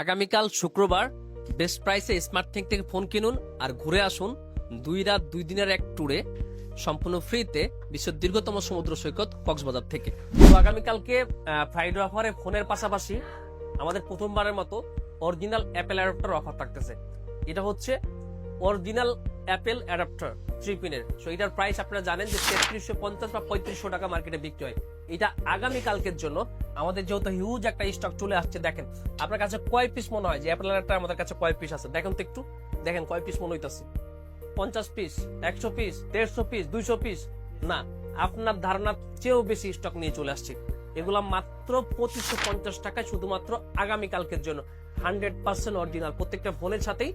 আগামীকাল শুক্রবার বেস্ট প্রাইসে স্মার্ট থিঙ্ক থেকে ফোন কিনুন আর ঘুরে আসুন দুই রাত, দুই দিনের এক ট্যুরে সম্পূর্ণ ফ্রিতে বিশ্বের দীর্ঘতম সমুদ্র সৈকত কক্সবাজার থেকে। তো আগামীকালকে ফ্রাইডে অফারে ফোনের পাশাপাশি আমাদের প্রথমবারের মতো অরিজিনাল অ্যাপেল অ্যাডাপ্টার অফার থাকতেছে। এটা হচ্ছে অরিজিনাল অ্যাপেল অ্যাডাপ্টার থ্রি পিনের সো এটার প্রাইস আপনারা জানেন যে তেত্রিশশো পঞ্চাশ বা পঁয়ত্রিশশো টাকা মার্কেটে বিক্রি হয়। এটা আগামী কালকের জন্য আমাদের যেহেতু হিউজ একটা স্টক চলে আসছে, দেখেন, আপনার কাছে কয় পিস মনে হয়? যে অ্যাপেল অ্যাডাপ্টার আমাদের কাছে কয় পিস আছে? দেখেন তো একটু। দেখেন কয় পিস মনে হইতাছে? পঞ্চাশ পিস একশো পিস দেড়শো পিস দুইশো পিস না, আপনার ধারণার চেয়েও বেশি স্টক নিয়ে চলে আসছে। এগুলা মাত্র পঁচিশশো পঞ্চাশ টাকায় শুধুমাত্র আগামী কালকের জন্য। হান্ড্রেড পার্সেন্ট অরিজিনাল প্রত্যেকটা ফোনের সাথেই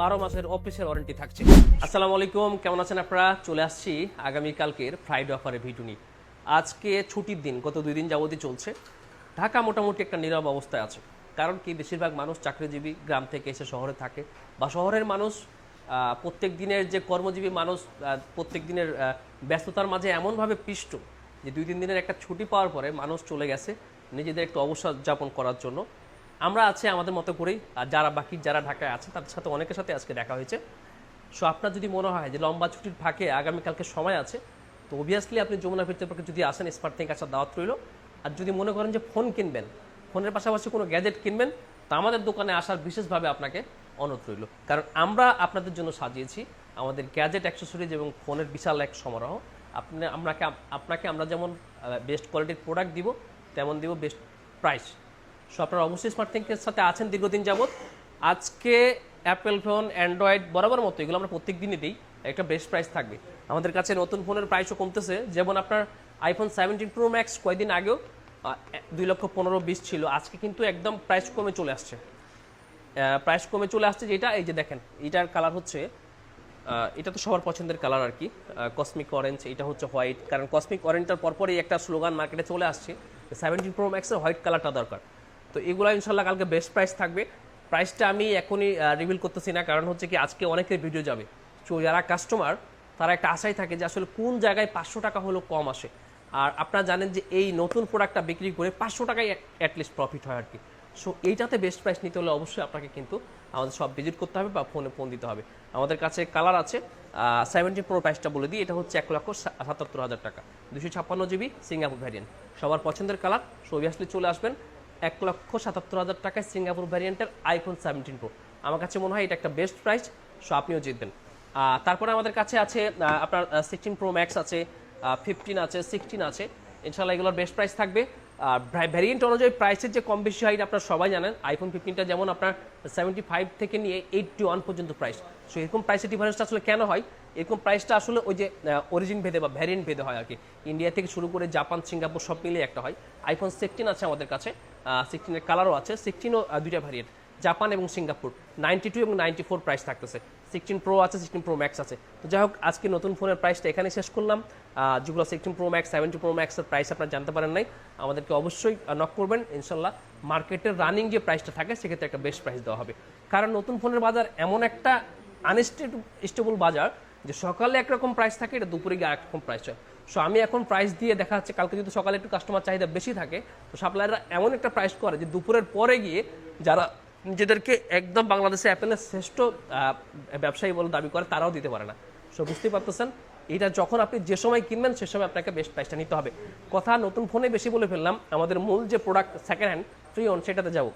বারো মাসের অফিসের ওয়ারেন্টি থাকছে। আসসালামু আলাইকুম, কেমন আছেন আপনারা? চলে আসছি আগামী কালকের ফ্রাইডে অফারে ভিডিও নিয়ে। আজকে ছুটির দিন, গত দুই দিন যাবতই চলছে। ঢাকা মোটামুটি একটা নীরব অবস্থায় আছে। কারণ কি, বেশিরভাগ মানুষ চাকরিজীবী গ্রাম থেকে এসে শহরে থাকে বা শহরের মানুষ প্রত্যেক দিনের যে কর্মজীবী মানুষ প্রত্যেক দিনের ব্যস্ততার মাঝে এমনভাবে পিষ্ট যে দুই, তিন দিনের একটা ছুটি পাওয়ার পরে মানুষ চলে গেছে নিজেদের একটু অবসর যাপন করার জন্য। আমরা আছি আমাদের মতো করেই, আর যারা বাকি, যারা ঢাকায় আছে, তাদের সাথে অনেকের সাথে আজকে দেখা হয়েছে। সো আপনার যদি মনে হয় যে লম্বা ছুটির ফাঁকে আগামীকালকে সময় আছে তো অবভিয়াসলি আপনি যমুনা ফিরতে পার্কে যদি আসেন স্মার্ট থেকে আসার দাওয়াত রইল। আর যদি মনে করেন যে ফোন কিনবেন ফোনের পাশাপাশি কোনো গ্যাজেট কিনবেন, তা আমাদের দোকানে আসার বিশেষভাবে আপনাকে অনুরোধ রইল। কারণ আমরা আপনাদের জন্য সাজিয়েছি আমাদের গ্যাজেট অ্যাক্সেসরিজ এবং ফোনের বিশাল এক সমারোহ। আপনি, আপনাকে আপনাকে আমরা যেমন বেস্ট কোয়ালিটির প্রোডাক্ট দিব, তেমন দিব বেস্ট প্রাইস সো আপনারা অবশ্যই স্মার্ট থিঙ্কের সাথে আছেন দীর্ঘদিন যাবত আজকে অ্যাপেল ফোন অ্যান্ড্রয়েড বরাবর মতো, এগুলো আমরা প্রত্যেক দিনই দিই। একটা বেস্ট প্রাইস থাকবে। আমাদের কাছে নতুন ফোনের প্রাইসও কমতেছে। যেমন আপনার আইফোন সেভেন্টিন প্রো ম্যাক্স কয়েকদিন আগেও দুই লক্ষ পনেরো বিশ ছিল। আজকে কিন্তু একদম প্রাইস কমে চলে আসছে। প্রাইস কমে চলে আসছে যেটা, এই যে দেখেন, এটার কালার হচ্ছে এটা তো সবার পছন্দের কালার আর কি। কসমিক অরেঞ্জ এটা হচ্ছে হোয়াইট কারণ কসমিক অরেঞ্জটার পরপরই একটা স্লোগান মার্কেটে চলে আসছে সেভেন্টিন প্রো ম্যাক্সের হোয়াইট কালারটা দরকার। তো এগুলো ইনশাল্লাহ কালকে বেস্ট প্রাইস থাকবে। প্রাইসটা আমি এখনই রিভিল করতেছি না, কারণ হচ্ছে কি আজকে অনেকের ভিডিও যাবে। তো যারা কাস্টমার তারা একটা আশাই থাকে যে আসলে কোন জায়গায় পাঁচশো টাকা হলেও কম আসে। আর আপনারা জানেন যে এই নতুন প্রোডাক্টটা বিক্রি করে পাঁচশো টাকায় অ্যাটলিস্ট প্রফিট হয় আর কি। সো এইটাতে বেস্ট প্রাইস নিতে হলে অবশ্যই আপনাকে কিন্তু আমাদের সব ভিজিট করতে হবে বা ফোনে ফোন দিতে হবে। আমাদের কাছে কালার আছে সেভেন্টি প্রো প্রাইসটা বলে দিই। এটা হচ্ছে এক লক্ষ সাতাত্তর হাজার টাকা। দুশো ছাপ্পান্ন জিবি সিঙ্গাপুর ভ্যারিয়েন্ট সবার পছন্দের কালার সো অবভিয়াসলি চলে আসবেন। এক লক্ষ সাতাত্তর হাজার টাকায় সিঙ্গাপুর ভ্যারিয়েন্টের আইফোন সেভেন্টিন প্রো। আমার কাছে মনে হয় এটা একটা বেস্ট প্রাইস, সো আপনিও জিতবেন। তারপরে আমাদের কাছে আছে আপনার সিক্সটিন প্রো ম্যাক্স আছে ফিফটিন আছে, সিক্সটিন আছে। ইনশাল্লাহ এগুলোর বেস্ট প্রাইস থাকবে। ভ্যারিয়েন্ট অনুযায়ী প্রাইসের যে কম বেশি হয় আপনারা সবাই জানেন। আইফোন ফিফটিনটা যেমন আপনার সেভেন্টি ফাইভ থেকে নিয়ে এইটটি ওয়ান পর্যন্ত প্রাইস। সো এরকম প্রাইসের ডিফারেন্সটা আসলে কেন হয়? এরকম প্রাইসটা আসলে ওই যে অরিজিন ভেদে বা ভ্যারিয়েন্ট ভেদে হয় আর কি। ইন্ডিয়া থেকে শুরু করে জাপান, সিঙ্গাপুর সব মিলিয়ে একটা হয়। আইফোন সিক্সটিন আছে আমাদের কাছে। সিক্সটিনের কালারও আছে। সিক্সটিনও দুইটা ভ্যারিয়েন্ট জাপান এবং সিঙ্গাপুর। নাইনটি টু এবং নাইনটি ফোর প্রাইস থাকতেছে। সিক্সটিন প্রো আছে সিক্সটিন প্রো ম্যাক্স আছে। তো যাই হোক, আজকে নতুন ফোনের প্রাইসটা এখানে শেষ করলাম। যেগুলো sixteen pro max seventy pro ম্যাক্সের প্রাইস আপনারা জানতে পারেন নাই, আমাদেরকে অবশ্যই নক করবেন। ইনশাল্লাহ মার্কেটের রানিং যে প্রাইসটা থাকে, সেক্ষেত্রে একটা বেস্ট প্রাইস দেওয়া হবে। কারণ নতুন ফোনের বাজার এমন একটা আনস্টেবল বাজার, যে সকালে একরকম প্রাইস থাকে, এটা দুপুরে গিয়ে আরেকরকম প্রাইস হয়। সো আমি এখন প্রাইস দিয়ে দেখা যাচ্ছে কালকে যদি সকালে একটু কাস্টমার চাহিদা বেশি থাকে, তো সাপ্লায়াররা এমন একটা প্রাইস করে যে দুপুরের পরে গিয়ে যারা নিজেদেরকে একদম বাংলাদেশে অ্যাপেলের শ্রেষ্ঠ ব্যবসায়ী বলে দাবি করে, তারাও দিতে পারে না। সো বুঝতেই পারতেছেন? এটা যখন আপনি যে সময় কিনবেন, সে সময় আপনাকে বেস্ট প্রাইসটা নিতে হবে। কথা নতুন ফোনে বেশি বলে ফেললাম, আমাদের মূল যে product second hand free on সেটাতে যাব।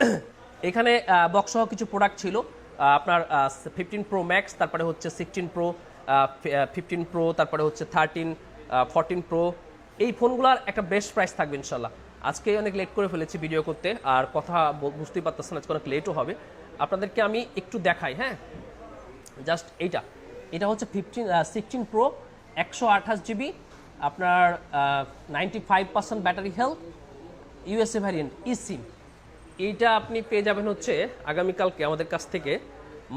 এখানে বক্স সহ কিছু প্রোডাক্ট ছিল। আপনার ফিফটিন প্রো ম্যাক্স তারপরে হচ্ছে সিক্সটিন প্রো ফিফটিন প্রো তারপরে হচ্ছে থার্টিন ফোরটিন প্রো এই ফোনগুলোর একটা বেস্ট প্রাইস থাকবে ইনশাল্লাহ। আজকে অনেক লেট করে ফেলেছি ভিডিও করতে, আর কথা বুঝতেই পারতেছেন আজকে অনেক লেটও হবে। আপনাদেরকে আমি একটু দেখাই হ্যাঁ? জাস্ট এইটা। এটা হচ্ছে ফিফটিন সিক্সটিন প্রো একশো আঠাশ জিবি আপনার ninety five percent battery health USA variant e SIM এইটা আপনি পেয়ে যাবেন হচ্ছে আগামীকালকে আমাদের কাছ থেকে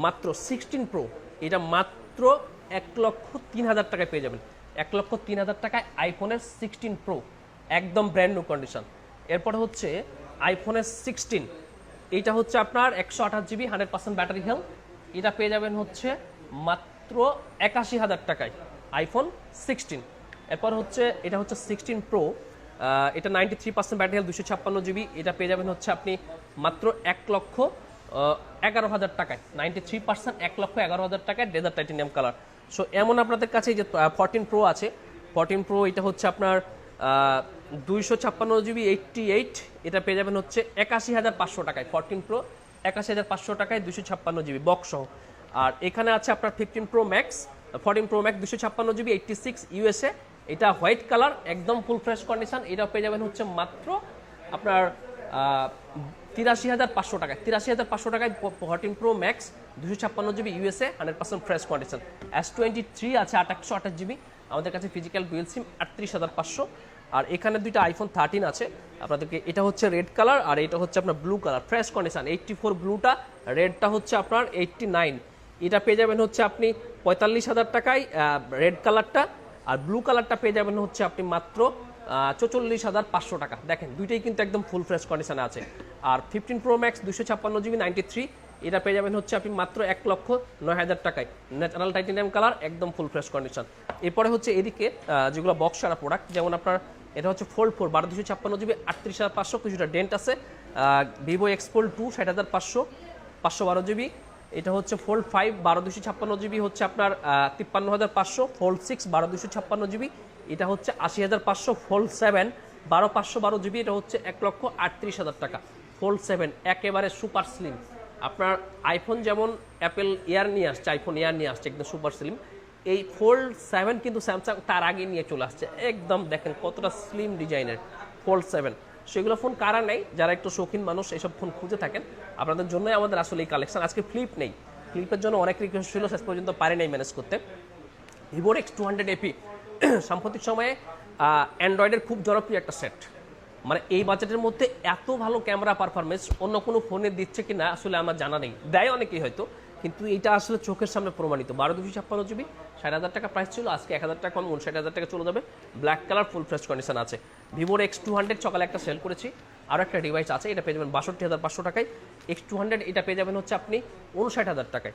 মাত্র সিক্সটিন প্রো এটা মাত্র এক লক্ষ তিন হাজার টাকায় পেয়ে যাবেন। এক লক্ষ তিন হাজার টাকায় আইফোনের সিক্সটিন প্রো একদম ব্র্যান্ড নিউ কন্ডিশন এরপরে হচ্ছে আইফোনের সিক্সটিন এইটা হচ্ছে আপনার একশো আঠাশ GB hundred percent battery health এটা পেয়ে যাবেন হচ্ছে মাত্র একাশি হাজার টাকায় আইফোন সিক্সটিন এরপর হচ্ছে, এটা হচ্ছে সিক্সটিন প্রো এটা ninety three percent battery health দুশো ছাপ্পান্ন জিবি এটা পেয়ে যাবেন হচ্ছে আপনি মাত্র এক লক্ষ এগারো হাজার টাকায়। নাইনটি থ্রি পার্সেন্ট এক লক্ষ এগারো হাজার টাকায় ডেজার টাইটেনিয়াম কালার সো এমন আপনাদের কাছে যে ফোরটিন প্রো আছে। ফোরটিন প্রো এটা হচ্ছে আপনার দুইশো ছাপ্পান্ন জিবি এইটটি এইট এটা পেয়ে যাবেন হচ্ছে একাশি হাজার পাঁচশো টাকায় ফরটিন প্রো একাশি হাজার পাঁচশো টাকায় দুশো ছাপ্পান্ন জিবি বক্স আর এখানে আছে আপনার fifteen pro max fourteen pro max দুশো ছাপ্পান্ন জিবি এইটটি সিক্স ইউএসএ এটা হোয়াইট কালার একদম ফুল ফ্রেশ কন্ডিশন এটা পেয়ে যাবেন হচ্ছে মাত্র আপনার তিরাশি হাজার পাঁচশো টাকায়, তিরাশি হাজার পাঁচশো টাকায় ফোরটিন প্রো ম্যাক্স দুশো ছাপ্পান্ন GB USA hundred percent fresh condition S twenty three আছে আঠাশশো আঠাশ জিবি, আমাদের কাছে ফিজিক্যাল ডুয়েল সিম আটত্রিশ হাজার পাঁচশো। আর এখানে দুইটা আইফোন থার্টিন আছে, আপনাদেরকে এটা হচ্ছে রেড কালার আর এটা হচ্ছে আপনার blue colour fresh condition eighty four ব্লুটা রেডটা হচ্ছে আপনার এইটটি নাইন এটা পেয়ে যাবেন হচ্ছে আপনি পঁয়তাল্লিশ হাজার টাকায় রেড কালারটা আর ব্লু কালারটা পেয়ে যাবেন হচ্ছে আপনি মাত্র চৌচল্লিশ হাজার পাঁচশো টাকা। দেখেন, দুইটাই কিন্তু একদম ফুল ফ্রেশ কন্ডিশনে আছে। আর ফিফটিন প্রো ম্যাক্স দুশো ছাপ্পান্ন জিবি নাইনটি থ্রি এটা পেয়ে যাবেন হচ্ছে আপনি মাত্র এক লক্ষ নয় হাজার টাকায়। ন্যাচারাল টাইটেনিয়াম কালার একদম ফুল ফ্রেশ কন্ডিশন এরপরে হচ্ছে এদিকে যেগুলো বক্স সারা প্রোডাক্ট যেমন আপনার এটা হচ্ছে ফোল্ড ফোর বারো দুশো ছাপ্পান্ন জিবি, আটত্রিশ হাজার পাঁচশো, কিছুটা ডেন্ট আছে। ভিভো এক্সপোল টু ষাট হাজার পাঁচশো পাঁচশো বারো জিবি। এটা হচ্ছে ফোল্ড ফাইভ বারো দুশো ছাপ্পান্ন জিবি হচ্ছে আপনার তিপ্পান্ন হাজার পাঁচশো ফোল্ড সিক্স বারো দুশো ছাপ্পান্ন জিবি। এটা হচ্ছে আশি হাজার পাঁচশো ফোল্ড সেভেন বারো পাঁচশো বারো জিবি এটা হচ্ছে এক লক্ষ আটত্রিশ হাজার টাকা। ফোল্ড সেভেন একেবারে সুপার স্লিম আপনার আইফোন যেমন অ্যাপেল এয়ার নিয়ে আসছে আইফোন এয়ার নিয়ে আসছে, একদম সুপার স্লিম এই ফোল্ড সেভেন কিন্তু স্যামসাং তার আগে নিয়ে চলে আসছে। একদম দেখেন কতটা স্লিম ডিজাইনের ফোল্ড সেভেন সেগুলো ফোন কারা নেই যারা একটু শৌখিন মানুষ এইসব ফোন খুঁজে থাকেন। আপনাদের জন্যই আমাদের আসলে এই কালেকশন আজকে ফ্লিপ নেই। ফ্লিপের জন্য অনেক রিকোয়েস্ট ছিল, শেষ পর্যন্ত পারে নাই ম্যানেজ করতে। ভিভোর এক্স টু হান্ড্রেড এপি সাম্প্রতিক সময়ে অ্যান্ড্রয়েডের খুব জনপ্রিয় একটা সেট মানে এই বাজেটের মধ্যে এত ভালো ক্যামেরা পারফরমেন্স অন্য কোনো ফোনে দিচ্ছে কি না আসলে আমার জানা নেই। দেয় অনেকেই হয়তো, কিন্তু এটা আসলে চোখের সামনে প্রমাণিত। বারো দুশো ছাপ্পান্ন জিবি ষাট হাজার টাকা প্রাইস ছিল, আজকে এক হাজার টাকা কম, উনষাট হাজার টাকা চলে যাবে। Black colour full fresh condition আছে। ভিভোর এক্স টু হান্ড্রেড সকালে একটা সেল করেছি। আরও একটা ডিভাইস আছে, এটা পেয়ে যাবেন বাষট্টি হাজার পাঁচশো টাকায়। এক্স টু হান্ড্রেড এটা পেয়ে যাবেন হচ্ছে আপনি উনষাট হাজার টাকায়।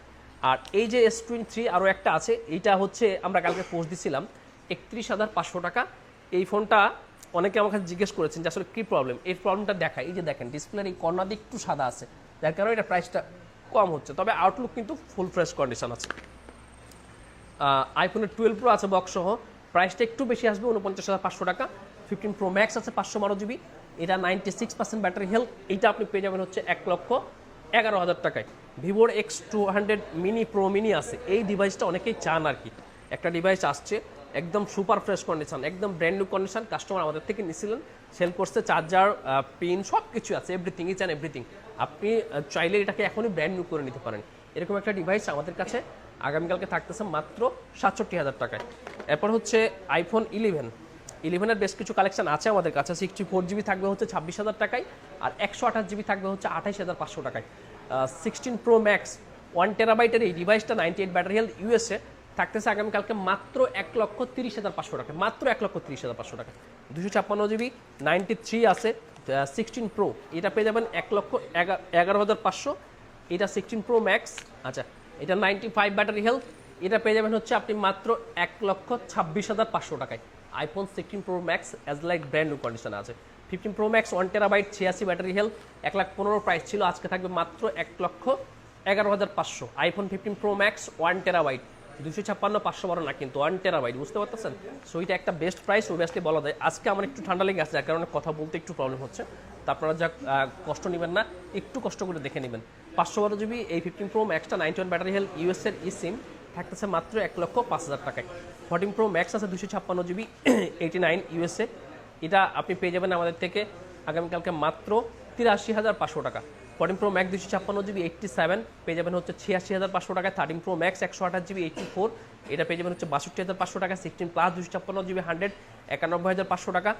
আর এই যে এস টোয়েন্টি থ্রি আরও একটা আছে, এইটা হচ্ছে আমরা কালকে পোস্ট দিছিলাম। একত্রিশ হাজার পাঁচশো টাকা। এই ফোনটা অনেকে আমার কাছে জিজ্ঞেস করেছেন যে আসলে কী প্রবলেম এই প্রবলেমটা দেখায়। এই যে দেখেন ডিসপ্লের এই কর্নার দিক একটু সাদা আছে। যার কারণে এটা প্রাইসটা কম হচ্ছে। তবে আউটলুক কিন্তু ফুল ফ্রেশ কন্ডিশন আছে। আইফোনের টুয়েলভ প্রো আছে বক্স সহ প্রাইসটা একটু বেশি আসবে, উনপঞ্চাশ হাজার পাঁচশো টাকা। ফিফটিন প্রো ম্যাক্স আছে, পাঁচশো বারো জিবি এটা ninety six percent battery health এইটা আপনি পেয়ে যাবেন হচ্ছে এক লক্ষ এগারো হাজার টাকায়। ভিভোর X two hundred mini pro mini আছে। এই ডিভাইসটা অনেকেই চান আর কি। একটা ডিভাইস আসছে একদম সুপার ফ্রেশ কন্ডিশন, একদম ব্র্যান্ড নিউ কন্ডিশন কাস্টমার আমাদের থেকে নিছিলেন সেল করছে চার্জার পিন সব কিছু আছে এভরিথিং ইচ অ্যান্ড এভরিথিং আপনি চাইলে এটাকে এখনই ব্র্যান্ড নিউ করে নিতে পারেন। এরকম একটা ডিভাইস আমাদের কাছে আগামীকালকে থাকতেছে মাত্র সাতষট্টি হাজার টাকায়। এরপর হচ্ছে আইফোন ইলেভেন ইলেভেনের বেশ কিছু কালেকশন আছে আমাদের কাছে সিক্সটি ফোর জিবি থাকবে হচ্ছে ছাব্বিশ হাজার টাকায়, আর একশো আঠাশ জিবি থাকবে হচ্ছে আঠাইশ হাজার পাঁচশো টাকায়। সিক্সটিন প্রো ম্যাক্স ওয়ান টেরাবাইটের এই ডিভাইসটা ninety eight battery health USA থাকতেছে আগামীকালকে মাত্র এক লক্ষ তিরিশ হাজার পাঁচশো টাকা। মাত্র এক লক্ষ তিরিশ হাজার পাঁচশো টাকা। দুশো ছাপ্পান্ন জিবি নাইনটি থ্রি আছে সিক্সটিন প্রো এটা পেয়ে যাবেন এক লক্ষ এগা- এগারো হাজার পাঁচশো। এটা সিক্সটিন প্রো ম্যাক্স আচ্ছা এটা নাইনটি ফাইভ ব্যাটারি হেলথ এটা পেয়ে যাবেন হচ্ছে আপনি মাত্র এক লক্ষ ছাব্বিশ হাজার পাঁচশো টাকায়। IPhone sixteen pro max as like brand new condition আছে। Fifteen pro max one terabyte ছিয়াশি ব্যাটারি হেলথ এক লাখ পনেরো প্রাইস ছিল, আজকে থাকবে মাত্র এক লক্ষ এগারো হাজার পাঁচশো। IPhone fifteen pro max one terabyte দুশো ছাপ্পান্ন, পাঁচশো বারো না, কিন্তু ওয়ান টেরাবাইট বুঝতে পারতেছেন? সো এটা একটা বেস্ট প্রাইস ওবিয়াসলি বলা যায়। আজকে আমার একটু ঠান্ডা লেগে আছে, যার কারণে কথা বলতে একটু প্রবলেম হচ্ছে। তো আপনারা যা কষ্ট নেবেন না, একটু কষ্ট করে দেখে নেবেন। পাঁচশো বারো জিবি এই ফিফটিন প্রো ম্যাক্সটা নাইনটি ওয়ান ব্যাটারি হেল ইউএসের ই সিম থাকতেছে মাত্র এক লক্ষ পাঁচ হাজার টাকায়। ফর্টিন প্রো ম্যাক্স আছে দুশো ছাপ্পান্ন জিবি এইটি নাইন ইউএসএ এটা আপনি পেয়ে যাবেন আমাদের থেকে আগামীকালকে মাত্র তিরাশি হাজার পাঁচশো টাকা। ফোরটিন প্রো ম্যাক্স দুশো ছাপ্পান্ন জিবি এইটটি সেভেন পেয়ে যাবেন হচ্ছে ছিয়াশি হাজার পাঁচশো টাকায় থার্টিন প্রো ম্যাক্স একশো আঠাশ জিবি এইটটি ফোর এটা পেয়ে যাবেন হচ্ছে বাষট্টি হাজার পাঁচশো টাকা। সিক্সটিন প্লাস দুশো ছাপ্পান্ন জিবি হান্ড্রেড একানব্বই হাজার পাঁচশো টাকা।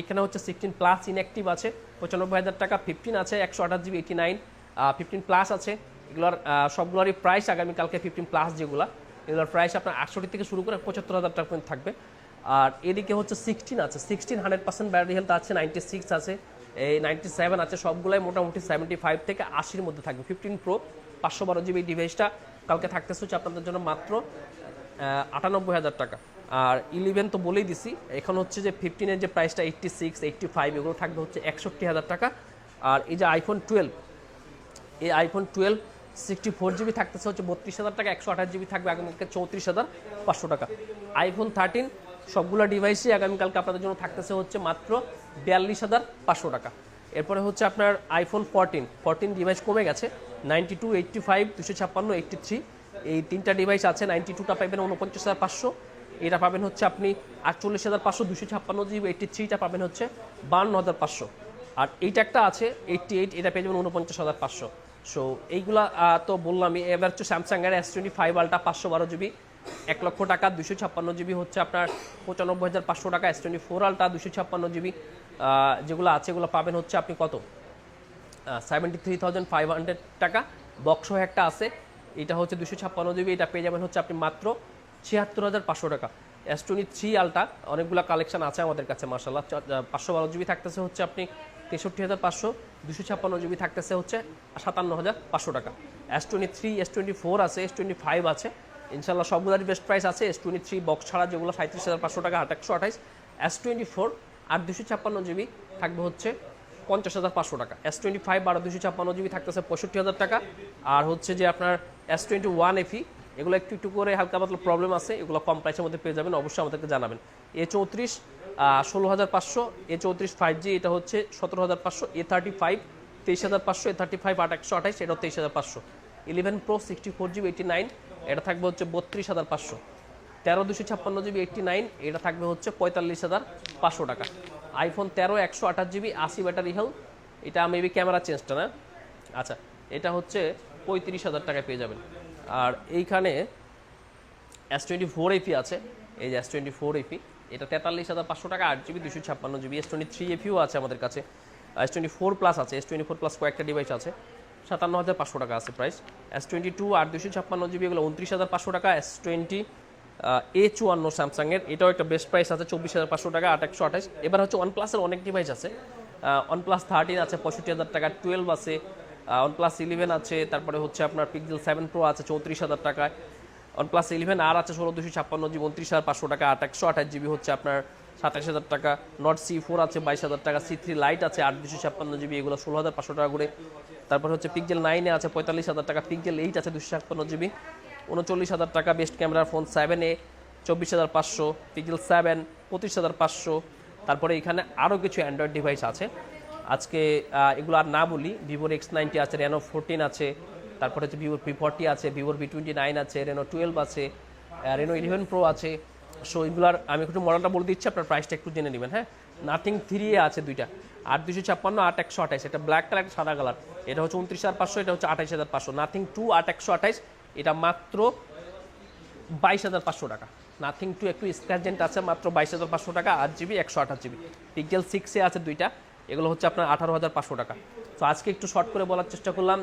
এখানে হচ্ছে সিক্সটিন প্লাস ইনঅ্যাক্টিভ আছে, পঁচানব্বই হাজার টাকা। ফিফটিন আছে, একশো আঠাশ GB eighty nine fifteen plus আছে। এগুলোর সবগুলোরই প্রাইস আগামীকালকে ফিফটিন প্লাস যেগুলো, এগুলোর প্রাইস আপনার আটষট্টি থেকে শুরু করে পঁচাত্তর হাজার টাকা পর্যন্ত থাকবে। আর এদিকে হচ্ছে সিক্সটিন আছে sixteen hundred percent battery health আছে নাইনটি সিক্স আছে। এই নাইনটি সেভেন আছে, সবগুলাই মোটামুটি সেভেন্টি ফাইভ থেকে আশির মধ্যে থাকবে। ফিফটিন প্রো পাঁচশো বারো জিবি ডিভাইসটা কালকে থাকতেছে হচ্ছে আপনাদের জন্য মাত্র আটানব্বই হাজার টাকা। আর ইলেভেন তো বলেই দিছি, এখন হচ্ছে যে ফিফটিনের যে প্রাইসটা এইট্টি সিক্স এইট্টি ফাইভ এগুলো থাকবে হচ্ছে একষট্টি হাজার টাকা। আর এই যে আইফোন টুয়েলভ এই iPhone twelve sixty four GB থাকতেছে হচ্ছে বত্রিশ হাজার টাকা, একশো আঠাশ জিবি থাকবে আগামীকালকে চৌত্রিশ হাজার পাঁচশো টাকা। আইফোন থার্টিন সবগুলো ডিভাইসই আগামীকালকে আপনাদের জন্য থাকতেছে হচ্ছে মাত্র বিয়াল্লিশ হাজার পাঁচশো টাকা। এরপরে হচ্ছে আপনার আইফোন ফোরটিন ফোরটিন ডিভাইস কমে গেছে নাইনটি টু এইটটি ফাইভ দুশো ছাপ্পান্ন এইটটি থ্রি এই তিনটা ডিভাইস আছে নাইনটি টুটা পাবেন উনপঞ্চাশ হাজার পাঁচশো। এটা পাবেন হচ্ছে আপনি আটচল্লিশ হাজার পাঁচশো, দুশো ছাপ্পান্ন জিবি এইটটি থ্রিটা পাবেন হচ্ছে বান্ন হাজার পাঁচশো। আর এইটা একটা আছে এইটটি এইট এটা পেয়ে যাবেন উনপঞ্চাশ হাজার পাঁচশো। সো এইগুলা তো বললামই, এবার হচ্ছে স্যামসাং এর এস টোয়েন্টি ফাইভ আলটা পাঁচশো বারো জিবি। এক লক্ষ টাকা দুশো ছাপ্পান্ন জিবি হচ্ছে আপনার পঁচানব্বই হাজার পাঁচশো টাকা এস টোয়েন্টি ফোর আলটা দুশো ছাপ্পান্ন জিবি। যেগুলো আছে, এগুলো পাবেন হচ্ছে আপনি কত? Seventy three thousand five hundred টাকা। বক্স একটা আছে, এটা হচ্ছে দুশো ছাপ্পান্ন জিবি, এটা পেয়ে যাবেন হচ্ছে আপনি মাত্র ছিয়াত্তর হাজার পাঁচশো টাকা। এস টোয়েন্টি থ্রি আলটা অনেকগুলো কালেকশন আছে আমাদের কাছে মার্শাল্লাহ পাঁচশো বারো জিবি থাকতেছে হচ্ছে আপনি তেষট্টি হাজার পাঁচশো দুশো ছাপ্পান্ন জিবি থাকতেছে হচ্ছে সাতান্ন হাজার পাঁচশো টাকা। S twenty three S twenty four আছে এস টোয়েন্টি ফাইভ আছে। ইনশাল্লাহ সবগুলোরই বেস্ট প্রাইস আছে এস টোয়েন্টি থ্রি বক্স ছাড়া যেগুলো সাঁত্রিশ হাজার পাঁচশো টাকা আট একশো আঠাইশ এস টোয়েন্টি ফোর আর দুশো ছাপ্পান্ন জিবি থাকবে হচ্ছে পঞ্চাশ হাজার পাঁচশো টাকা। এস টোয়েন্টি ফাইভ বারো দুশো ছাপ্পান্ন জিবি থাকতেছে পঁয়ষট্টি হাজার টাকা। আর হচ্ছে যে আপনার এস টোয়েন্টি ওয়ান এফি এগুলো একটু একটু করে হালকা পাতলা প্রবলেম আছে, এগুলো কম প্রাইসের মধ্যে পেয়ে যাবেন, অবশ্যই আমাদেরকে জানাবেন। এ চৌত্রিশ ষোলো হাজার পাঁচশো এ চৌত্রিশ ফাইভ জি এটা হচ্ছে সতেরো হাজার পাঁচশো এ থার্টি ফাইভ তেইশ হাজার পাঁচশো এ থার্টি ফাইভ আট একশো আঠাইশ, এটাও তেইশ হাজার পাঁচশো। Eleven pro sixty four GB eighty nine এটা থাকবে হচ্ছে বত্রিশ হাজার পাঁচশো। তেরো দুশো ছাপ্পান্ন জিবি এইটটি নাইন এটা থাকবে হচ্ছে পঁয়তাল্লিশ হাজার পাঁচশো টাকা। আইফোন তেরো, একশো আঠাশ জিবি, আশি ব্যাটারি হেলথ। এটা মেবি ক্যামেরা চেঞ্জটা না? আচ্ছা এটা হচ্ছে পঁয়ত্রিশ হাজার টাকায় পেয়ে যাবেন। আর এইখানে এস টোয়েন্টি ফোর এপি আছে। এই যে এস টোয়েন্টি ফোর এপি এটা তেতাল্লিশ হাজার পাঁচশো টাকা, আট জিবি, দুশো ছাপ্পান্ন জিবি। এস টোয়েন্টি থ্রি এপিও আছে আমাদের কাছে। এস টোয়েন্টি ফোর প্লাস আছে। এস টোয়েন্টি ফোর প্লাস কয়েকটা ডিভাইস আছে। সাতান্ন হাজার পাঁচশো টাকা আছে প্রাইস এস টোয়েন্টি টু আট দুশো ছাপ্পান্ন জিবি এগুলো উনত্রিশ হাজার পাঁচশো টাকা এস টোয়েন্টি এ চুয়ান্ন স্যামসাংয়ের এটাও একটা বেস্ট প্রাইস আছে চব্বিশ হাজার পাঁচশো টাকা, আট একশো আঠাশ। এবার হচ্ছে ওয়ান প্লাসের অনেক ডিভাইস আছে। ওয়ান প্লাস থার্টিন আছে, পঁয়ষট্টি হাজার টাকা টুয়েলভ আছে ওয়ান প্লাস ইলেভেন আছে, তারপরে হচ্ছে আপনার পিকজেল সেভেন প্রো আছে চৌত্রিশ হাজার টাকায়। ওয়ানপ্লাস ইলেভেন আর আছে ষোলো দুশো ছাপ্পান্ন জিবি উনত্রিশ হাজার পাঁচশো টাকা, আট একশো আঠাশ জিবি হচ্ছে আপনার সাতাশ হাজার টাকা নট সি ফোর আছে বাইশ হাজার টাকা সি থ্রি লাইট আছে আট দুশো ছাপ্পান্ন জিবি এগুলো ষোলো হাজার পাঁচশো টাকা করে। তারপর হচ্ছে পিকজেল নাইনে আছে পঁয়তাল্লিশ হাজার টাকা পিকজেল এইট আছে দুশো ছাপ্পান্ন জিবি উনচল্লিশ হাজার টাকা বেস্ট ক্যামেরার ফোন সেভেন এ চব্বিশ হাজার পাঁচশো পিকজেল সেভেন পঁচিশ হাজার পাঁচশো। তারপরে এখানে আরও কিছু অ্যান্ড্রয়েড ডিভাইস আছে। আজকে এগুলো আর না বলি ভিভোর এক্স নাইনটি আছে রেনো ফোরটিন আছে, তারপরে হচ্ছে ভিভোর ভি ফর্টি আছে ভিভোর ভি টোয়েন্টি নাইন আছে রেনো টুয়েলভ আছে রেনো ইলেভেন প্রো আছে। সো এগুলার আমি একটু মডেলটা বলে দিচ্ছি, আপনার প্রাইসটা একটু জেনে নেবেন হ্যাঁ? নাথিং থ্রি আছে দুইটা। আট দুশো ছাপ্পান্ন, আট একশো আঠাইশ। এটা ব্ল্যাক কালার একটা সাদা কালার এটা হচ্ছে উনত্রিশ হাজার পাঁচশো, এটা হচ্ছে আঠাইশ হাজার পাঁচশো। নাথিং টু আট একশো আঠাইশ। এটা মাত্র বাইশ হাজার পাঁচশো টাকা। নাথিং টু একটু স্ক্র্যাচেন্ট আছে, মাত্র বাইশ হাজার পাঁচশো টাকা, আট জিবি, একশো আঠাশ জিবি। পিকজেল সিক্সে আছে দুইটা, এগুলো হচ্ছে আপনার আঠারো হাজার পাঁচশো টাকা। তো আজকে একটু শর্ট করে বলার চেষ্টা করলাম।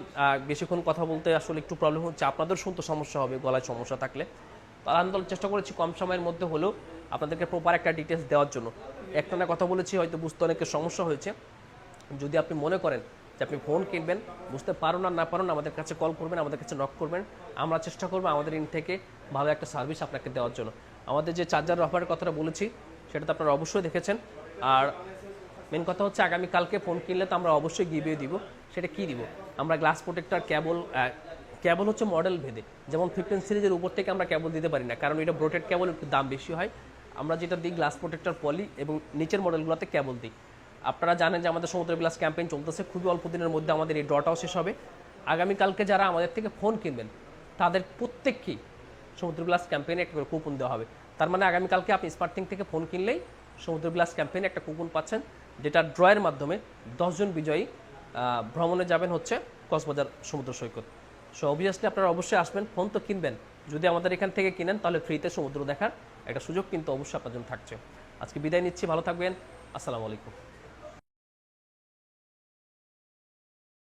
বেশিক্ষণ কথা বলতে আসলে একটু প্রবলেম হচ্ছে। আপনাদের শুনতে সমস্যা হবে, গলায় সমস্যা থাকলে। আন্দোলন চেষ্টা করেছি কম সময়ের মধ্যে হলেও আপনাদেরকে প্রপার একটা ডিটেলস দেওয়ার জন্য। একটা না কথা বলেছি, হয়তো বুঝতে অনেকের সমস্যা হয়েছে। যদি আপনি মনে করেন যে আপনি ফোন কিনবেন, বুঝতে পারুন আর না পারুন আমাদের কাছে কল করবেন, আমাদের কাছে নক করবেন, আমরা চেষ্টা করব আমাদের ইন থেকে ভালো একটা সার্ভিস আপনাকে দেওয়ার জন্য। আমাদের যে চার্জার অফারের কথাটা বলেছি, সেটা তো আপনারা অবশ্যই দেখেছেন। আর মেন কথা হচ্ছে আগামীকালকে ফোন কিনলে তো আমরা অবশ্যই গিভিয়ে দিব। সেটা কি দিব? আমরা গ্লাস প্রোটেক্টর ক্যাবল ক্যাবল হচ্ছে মডেল ভেদে। যেমন ফিফটিন সিরিজের উপর থেকে আমরা ক্যাবল দিতে পারি না, কারণ এটা ব্রোটেড কেবল একটু দাম বেশি হয়। আমরা যেটা দিই গ্লাস প্রোটেক্টর পলি এবং নিচের মডেলগুলোতে ক্যাবল দিই। আপনারা জানেন যে আমাদের সমুদ্র বিলাস ক্যাম্পেইন চলতেছে, খুবই অল্প দিনের মধ্যে আমাদের এই ড্রটাও শেষ হবে। আগামীকালকে যারা আমাদের থেকে ফোন কিনবেন, তাদের প্রত্যেককেই সমুদ্র বিলাস ক্যাম্পেইনে একটা করে কুপন দেওয়া হবে। তার মানে আগামীকালকে আপনি স্মার্টথিং থেকে ফোন কিনলেই সমুদ্র বিলাস ক্যাম্পেইনে একটা কুপন পাচ্ছেন, যেটা ড্রয়ের মাধ্যমে দশজন বিজয়ী ভ্রমণে যাবেন হচ্ছে কক্সবাজার সমুদ্র সৈকত। সো অবভিয়াসলি আপনারা অবশ্যই আসবেন, ফোন তো কিনবেন। যদি আমাদের এখান থেকে কিনেন, তাহলে ফ্রিতে সমুদ্র দেখার একটা সুযোগ কিন্তু অবশ্যই আপনার জন্য থাকছে। আজকে বিদায় নিচ্ছি, ভালো থাকবেন। আসসালামু আলাইকুম।